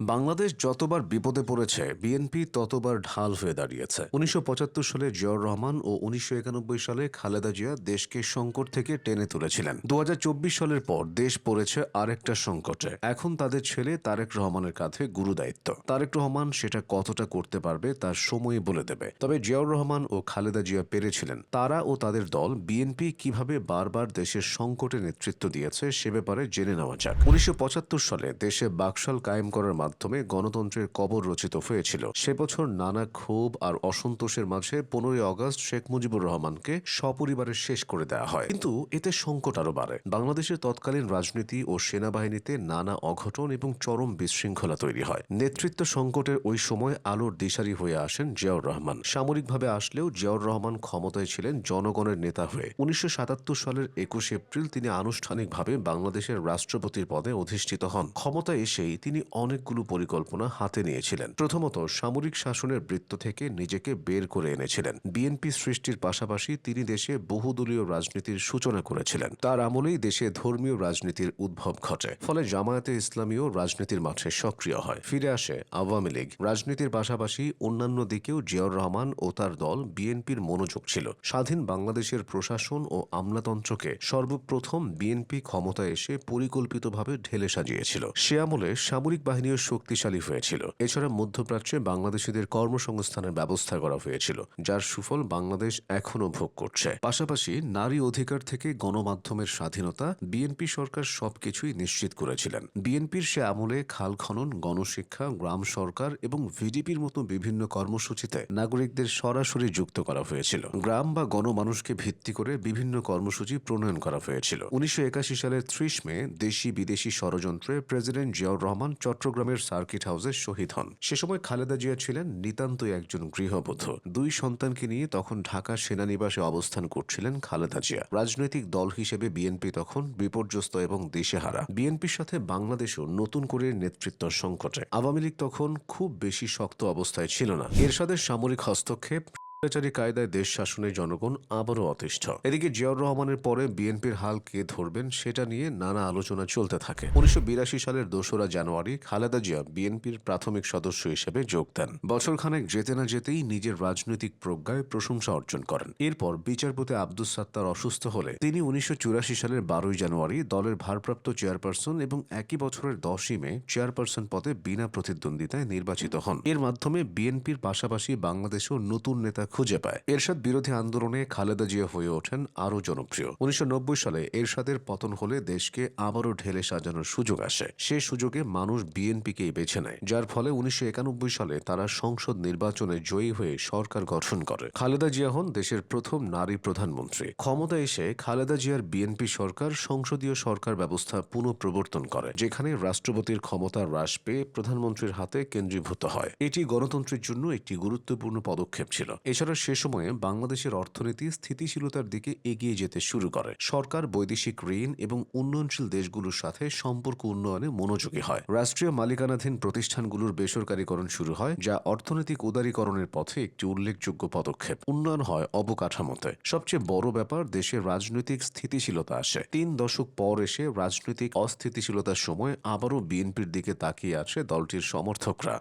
বাংলাদেশ যতবার বিপদে পড়েছে বিএনপি ততবার ঢাল হয়ে দাঁড়িয়েছে। উনিশশো পঁচাত্তর সালে জিয়াউর রহমান ও উনিশশো একানব্বই সালে খালেদা জিয়া দেশকে সংকট থেকে টেনে তুলেছিলেন। দু হাজার চব্বিশ সালের পর দেশ পড়েছে আরেকটা সংকটে। এখন তাদের ছেলে তারেক রহমানের কাঁধে গুরু দায়িত্ব তারেক রহমান সেটা কতটা করতে পারবে তার সময় বলে দেবে। তবে জিয়াউর রহমান ও খালেদা জিয়া পেরেছিলেন। তারা ও তাদের দল বিএনপি কীভাবে বারবার দেশের সংকটে নেতৃত্ব দিয়েছে সে ব্যাপারে জেনে নেওয়া যাক। উনিশশো পঁচাত্তর সালে দেশে বাকশাল কায়েম করার মাধ্যমে গণতন্ত্রের কবর রচিত হয়েছিল। সে বছর নানা ক্ষোভ আর অসন্তোষের মাঝে পনেরোই অগস্ট শেখ মুজিবুর রহমানকে সপরিবারে শেষ করে দেওয়া হয়। কিন্তু এতে সংকট আরও বাড়ে। বাংলাদেশের তৎকালীন রাজনীতি ও সেনাবাহিনীতে নানা অঘটন এবং চরম বিশৃঙ্খলা তৈরি হয়। নেতৃত্ব সংকটের ওই সময় আলোর দিশারি হয়ে আসেন জিয়াউর রহমান। সামরিকভাবে আসলেও জিয়াউর রহমান ক্ষমতায় ছিলেন জনগণের নেতা হয়ে। উনিশশো সাতাত্তর সালের একুশ এপ্রিল তিনি আনুষ্ঠানিকভাবে বাংলাদেশের রাষ্ট্রপতির পদে অধিষ্ঠিত হন। ক্ষমতায় এসেই তিনি অনেকগুলো পরিকল্পনা হাতে নিয়েছিলেন। প্রথমত, সামরিক শাসনের বৃত্ত থেকে নিজেকে বের করে এনেছিলেন। বিএনপি সৃষ্টির পাশাপাশি তিনি দেশে বহুদলীয় রাজনীতির সূচনা করেছিলেন। তার আমলেই দেশে ধর্মীয় রাজনীতির উদ্ভব ঘটে। ফলে জামায়াতে ইসলামীও রাজনীতির মাঠে সক্রিয় হয়। ফিরে আসে আওয়ামী লীগ। রাজনীতির পাশাপাশি অন্যান্য দিকেও জিয়াউর রহমান ও তার দল বিএনপির মনোযোগ ছিল। স্বাধীন বাংলাদেশের প্রশাসন ও আমলাতন্ত্রকে সর্বপ্রথম বিএনপি ক্ষমতায় এসে পরিকল্পিতভাবে ঢেলে সাজিয়েছিল। সে আমলে সামরিক বাহিনীও শক্তিশালী হয়েছিল। এছাড়া মধ্যপ্রাচ্যে বাংলাদেশিদের কর্মসংস্থানের ব্যবস্থা করা হয়েছিল, যার সুফল বাংলাদেশ এখনও ভোগ করছে। পাশাপাশি নারী অধিকার থেকে গণমাধ্যমের স্বাধীনতা বিএনপি সরকার সবকিছুই নিশ্চিত করেছিলেন। বিএনপির সে আমলে খাল খনন, গণশিক্ষা, গ্রাম সরকার এবং ভিডিপির মতো বিভিন্ন কর্মসূচিতে নাগরিকদের সরাসরি যুক্ত করা হয়েছিল। গ্রাম বা গণমানুষকে ভিত্তি করে বিভিন্ন কর্মসূচি প্রণয়ন করা হয়েছিল। উনিশশো একাশি সালের ত্রিশ মে দেশি বিদেশি ষড়যন্ত্রে প্রেসিডেন্ট জিয়াউর রহমান চট্টগ্রামের সার্কিট হাউসে শহীদ হন। সে সময় খালেদা জিয়া ছিলেন নিতান্তই একজন গৃহবধূ। দুই সন্তানকে নিয়ে তখন ঢাকা সেনানিবাসে অবস্থান করছিলেন খালেদা জিয়া। রাজনৈতিক দল হিসেবে বিএনপি তখন বিপর্যস্ত এবং দিশেহারা। বিএনপির সাথে বাংলাদেশও নতুন করে নেতৃত্ব সংকটে। আওয়ামী লীগ তখন খুব বেশি শক্ত অবস্থায় ছিল না। এরশাদের সামরিক হস্তক্ষেপ স্বৈরাচারী কায়দায় দেশ শাসনে জনগণ আবারও অতিষ্ঠ। এদিকে জিয়াউর রহমানের পরে বিএনপির হাল কে ধরবেন সেটা নিয়ে নানা আলোচনা চলতে থাকে। উনিশশো বিরাশি সালের দোসরা জানুয়ারি খালেদা জিয়া বিএনপির প্রাথমিক সদস্য হিসেবে যোগ দেন। বছরখানেক যেতে না যেতেই নিজের রাজনৈতিক প্রজ্ঞায় প্রশংসা অর্জন করেন। এরপর বিচারপতি আব্দুস সাত্তার অসুস্থ হলে তিনি উনিশশো চুরাশি সালের বারোই জানুয়ারি দলের ভারপ্রাপ্ত চেয়ারপারসন এবং একই বছরের দশই মে চেয়ারপারসন পদে বিনা প্রতিদ্বন্দ্বিতায় নির্বাচিত হন। এর মাধ্যমে বিএনপির পাশাপাশি বাংলাদেশও নতুন নেতা খুঁজে পায়। এরশাদ বিরোধী আন্দোলনে খালেদা জিয়া হয়ে ওঠেন আরও জনপ্রিয়। উনিশশো সালে এরশাদের পতন হলে দেশকে আবারও ঢেলে সাজানোর সুযোগ আসে। সে সুযোগে মানুষ বিএনপিকেই বেছে নেয়। যার ফলে উনিশশো সালে তারা সংসদ নির্বাচনে জয়ী হয়ে সরকার গঠন করে। খালেদা জিয়া হন দেশের প্রথম নারী প্রধানমন্ত্রী। ক্ষমতা এসে খালেদা জিয়ার বিএনপি সরকার সংসদীয় সরকার ব্যবস্থা পুনঃপ্রবর্তন করে, যেখানে রাষ্ট্রপতির ক্ষমতা হ্রাস পেয়ে প্রধানমন্ত্রীর হাতে কেন্দ্রীভূত হয়। এটি গণতন্ত্রের জন্য একটি গুরুত্বপূর্ণ পদক্ষেপ ছিল। এছাড়া সে সময়ে বাংলাদেশের অর্থনীতি স্থিতিশীলতার দিকে এগিয়ে যেতে শুরু করে। সরকার, বৈদেশিক ঋণ এবং উন্নয়নশীল দেশগুলোর সাথে সম্পর্ক উন্নয়নে মনোযোগী হয়। রাষ্ট্রীয় মালিকানাধীন প্রতিষ্ঠানগুলোর বেসরকারীকরণ শুরু হয়, যা অর্থনৈতিক উদারীকরণের পথে একটি উল্লেখযোগ্য পদক্ষেপ। উন্নয়ন হয় অবকাঠামোতে। সবচেয়ে বড় ব্যাপার দেশের রাজনৈতিক স্থিতিশীলতা আসে। তিন দশক পর এসে রাজনৈতিক অস্থিতিশীলতার সময় আবারও বিএনপির দিকে তাকিয়ে আছে দলটির সমর্থকরা।